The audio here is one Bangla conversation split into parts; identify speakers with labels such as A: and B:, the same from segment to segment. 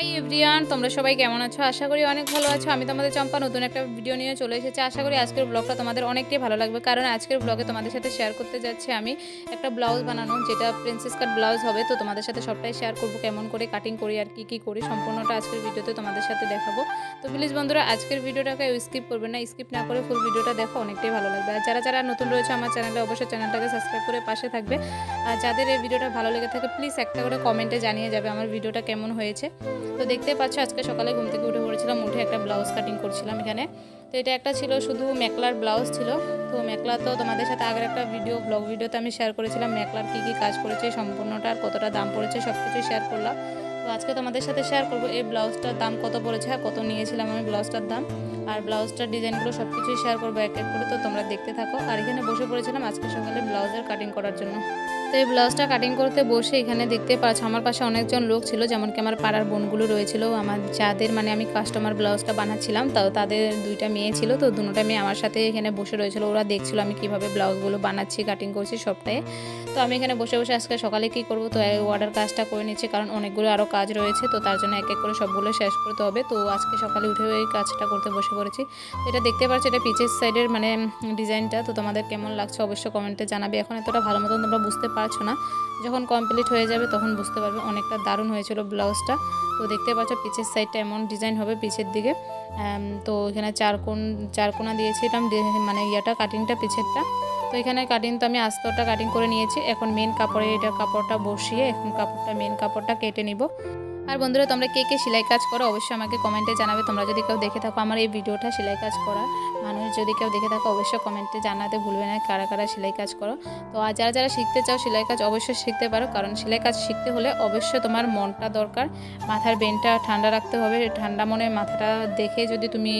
A: হাই এভরিয়ান তোমরা সবাই কেমন আছো? আশা করি অনেক ভালো আছো। আমি তোমাদের চম্পা। নতুন একটা ভিডিও নিয়ে চলে এসেছি। আশা করি আজকের ব্লগটা তোমাদের অনেকটাই ভালো লাগবে। কারণ আজকের ব্লগে তোমাদের সাথে শেয়ার করতে যাচ্ছি আমি একটা ব্লাউজ বানানো, যেটা প্রিন্সেস কাট ব্লাউজ হবে। তো তোমাদের সাথে সবটাই শেয়ার করব, কেমন করে কাটিং করি আর কি কি করি, সম্পূর্ণটা আজকের ভিডিওতে তোমাদের সাথে দেখাবো। তো প্লিজ বন্ধুরা, আজকের ভিডিওটাকে স্কিপ করবে না। স্কিপ না করে ফুল ভিডিওটা দেখো, অনেকটাই ভালো লাগবে। আর যারা যারা নতুন রয়েছে আমার চ্যানেলে অবশ্যই চ্যানেলটাকে সাবস্ক্রাইব করে পাশে থাকবে। আর যাদের এই ভিডিওটা ভালো লেগে থাকে প্লিজ একটা করে কমেন্টে জানিয়ে যাবে আমার ভিডিওটা কেমন হয়েছে। তো দেখতে পাচ্ছ, আজকে সকালে ঘুম থেকে উঠে পড়েছিলাম, উঠে একটা ব্লাউজ কাটিং করছিলাম এখানে। তো এটা একটা ছিল শুধু মেকলার ব্লাউজ ছিল। তো মেকলা তো তোমাদের সাথে আগের একটা ভিডিও ব্লগ ভিডিওতে আমি শেয়ার করেছিলাম, মেকলার কী কী কাজ করেছে, সম্পূর্ণটা আর কতটা দাম পড়েছে সব কিছুই শেয়ার করলাম। আজকে তোমাদের সাথে শেয়ার করব, এই ব্লাউজটার দাম কত পড়েছে আর কত নিয়েছিলাম আমি ব্লাউজটার দাম। আর ব্লাউজটার ডিজাইনগুলো সব কিছুই শেয়ার করব এক এক করে, তো তোমরা দেখতে থাকো। আর এখানে বসে পড়েছিলাম আজকে সকালে ব্লাউজের কাটিং করার জন্য। তো এই ব্লাউজটা কাটিং করতে বসে এখানে দেখতে পাচ্ছ, আমার পাশে অনেকজন লোক ছিল যেমন কি আমার পাড়ার বোনগুলো রয়েছিল। আমার যাদের মানে আমি কাস্টমার ব্লাউজটা বানাচ্ছিলাম, তাও তাদের দুইটা মেয়ে ছিল, তো দুটোটা মেয়ে আমার সাথে এখানে বসে রয়েছিল। ওরা দেখছিল আমি কীভাবে ব্লাউজগুলো বানাচ্ছি কাটিং করছি সবটাই। তো আমি এখানে বসে বসে আজকে সকালে কি করব, তো অর্ডার কাজটা করে নিচ্ছি, কারণ অনেকগুলো আরও কাজ রয়েছে, তো তার জন্য এক এক করে সবগুলো শেষ করতে হবে। তো আজকে সকালে উঠে এই কাজটা করতে বসে পড়েছি। এটা দেখতে পাচ্ছি, এটা পিচের সাইডের মানে ডিজাইনটা তো তোমাদের কেমন লাগছে অবশ্যই কমেন্টে জানাবে। এখন এতটা ভালো মতন তোমরা বুঝতে পারছ না। যখন কমপ্লিট হয়ে যাবে তখন বুঝতে পারবে অনেকটা দারুণ হয়েছিল ব্লাউজটা। তো দেখতে পাচ্ছ পিছের সাইডটা এমন ডিজাইন হবে পিছের দিকে। তো এখানে চারকোন চারকোনা চার কোনা দিয়েছিলাম মানে ইয়েটা কাটিংটা পিছেরটা তো এখানে কাটিং তো আমি আস্তরটা কাটিং করে নিয়েছি। এখন মেন কাপড়ে এটা কাপড়টা বসিয়ে এখন কাপড়টা মেন কাপড়টা কেটে নিব। আর বন্ধুরা, তোমরা কে কে সেলাই কাজ করো অবশ্যই আমাকে কমেন্টে জানাবে। তোমরা যদি কেউ দেখে থাকো আমার এই ভিডিওটা সেলাই কাজ করা মানুষ যদি কেউ দেখে থাকো অবশ্যই কমেন্টে জানাতে ভুলবে না কারা কারা সেলাই কাজ করো। তো আর যারা যারা শিখতে চাও সেলাই কাজ অবশ্যই শিখতে পারো, কারণ সেলাই কাজ শিখতে হলে অবশ্যই তোমার মনটা দরকার। মাথার বেনটা ঠান্ডা রাখতে হবে, ঠান্ডা মনে মাথাটা দেখে যদি তুমি,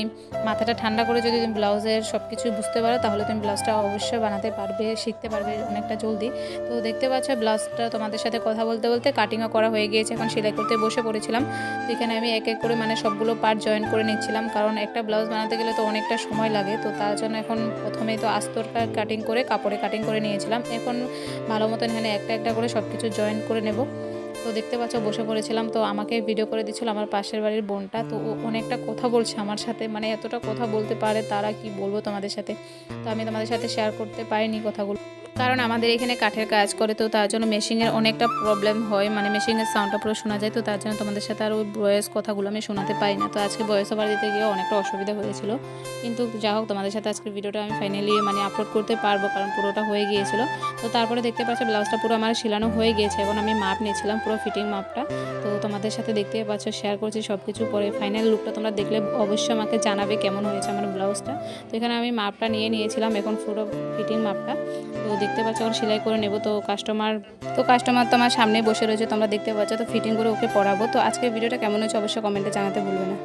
A: মাথাটা ঠান্ডা করে যদি তুমি ব্লাউজের সব কিছু বুঝতে পারো, তাহলে তুমি ব্লাউজটা অবশ্যই বানাতে পারবে, শিখতে পারবে অনেকটা জলদি। তো দেখতে পাচ্ছ ব্লাউজটা তোমাদের সাথে কথা বলতে বলতে কাটিংও করা হয়ে গিয়েছে, এখন সেলাই করতে বসে পড়েছিলাম। তো এখানে আমি এক এক করে মানে সবগুলো পার্ট জয়েন করে নিচ্ছিলাম। কারণ একটা ব্লাউজ বানাতে গেলে তো অনেকটা সময় লাগে। তো তার জন্য এখন প্রথমেই তো আস্তরটা কাটিং করে, কাপড়ে কাটিং করে নিয়েছিলাম। এখন ভালো মতন এখানে একটা একটা করে সব কিছু জয়েন করে নেব। তো দেখতে পাচ্ছ, বসে পড়েছিলাম। তো আমাকে ভিডিও করে দিচ্ছিল আমার পাশের বাড়ির বোনটা। তো ও অনেকটা কথা বলছে আমার সাথে। মানে এতটা কথা বলতে পারে, তারা কি বলব তোমাদের সাথে? তো আমি তোমাদের সাথে শেয়ার করতে পারিনি কথাগুলো। কারণ আমাদের এখানে কাঠের কাজ করে, তো তার জন্য মেশিনের অনেকটা প্রবলেম হয়। মানে মেশিনের সাউন্ডটা পুরো শোনা যায়, তো তার জন্য তোমাদের সাথে আর ওই বয়স কথাগুলো আমি শোনাতে পারি না। তো আজকে বয়স ওভার দিতে গিয়ে অনেকটা অসুবিধা হয়েছিল। কিন্তু যা হোক, তোমাদের সাথে আজকের ভিডিওটা আমি ফাইনালি মানে আপলোড করতে পারব, কারণ পুরোটা হয়ে গিয়েছিল। তো তারপরে দেখতে পাচ্ছ ব্লাউজটা পুরো আমার শিলানো হয়ে গিয়েছে। এখন আমি মাপ নিয়েছিলাম পুরো ফিটিং মাপটা তো তোমাদের সাথে দেখতে পাচ্ছ শেয়ার করছি সব কিছু পরে ফাইনাল লুকটা তোমরা দেখলে অবশ্যই আমাকে জানাবে কেমন হয়েছে আমার ব্লাউজটা তো এখানে আমি মাপটা নিয়ে নিয়েছিলাম, এখন পুরো ফিটিং মাপটা তো দেখতে পাচ্ছ, এখন সেলাই করে নেব। তো কাস্টমার তো কাস্টমার তো আমার সামনে বসে রয়েছে, তোমরা দেখতে পাচ্ছ, তো ফিটিং করে ওকে পড়াবো তো আজকের ভিডিওটা কেমন হয়েছে অবশ্যই কমেন্টে জানাতে ভুলবে না।